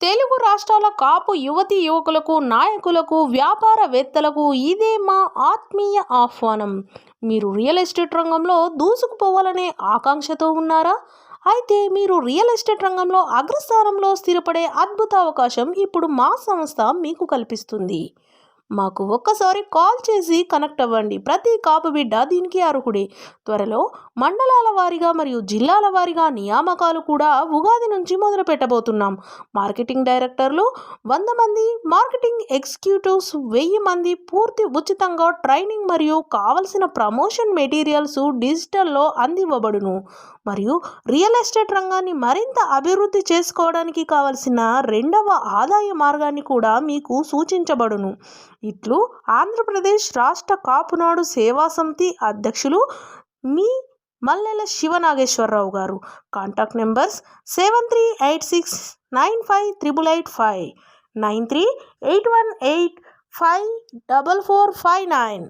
తెలుగు రాష్ట్రాల కాపు యువతి యువకులకు నాయకులకు వ్యాపారవేత్తలకు ఇదే మా ఆత్మీయ ఆహ్వానం. మీరు రియల్ ఎస్టేట్ రంగంలో దూసుకుపోవాలనే ఆకాంక్షతో ఉన్నారా? అయితే మీరు రియల్ ఎస్టేట్ రంగంలో అగ్రస్థానంలో స్థిరపడే అద్భుత అవకాశం ఇప్పుడు మా సంస్థ మీకు కల్పిస్తుంది. మాకు ఒక్కసారి కాల్ చేసి కనెక్ట్ అవ్వండి. ప్రతి కాపు బిడ్డ దీనికి అర్హుడే. త్వరలో మండలాల వారీగా మరియు జిల్లాల వారీగా నియామకాలు కూడా ఉగాది నుంచి మొదలు పెట్టబోతున్నాం. మార్కెటింగ్ డైరెక్టర్లు వంద మంది మార్కెటింగ్ ఎగ్జిక్యూటివ్స్ వెయ్యి మంది పూర్తి ఉచితంగా ట్రైనింగ్ మరియు కావలసిన ప్రమోషన్ మెటీరియల్స్ డిజిటల్లో అందివ్వబడును. మరియు రియల్ ఎస్టేట్ రంగాన్ని మరింత అభివృద్ధి చేసుకోవడానికి కావలసిన రెండవ ఆదాయ మార్గాన్ని కూడా మీకు సూచించబడును. ఇట్లు ఆంధ్రప్రదేశ్ రాష్ట్ర కాపునాడు సేవా సమితి అధ్యక్షులు మీ మల్లెల శివనాగేశ్వరరావు గారు. Contact numbers seven three eight six nine five triple eight five nine three eight one eight five double four five nine.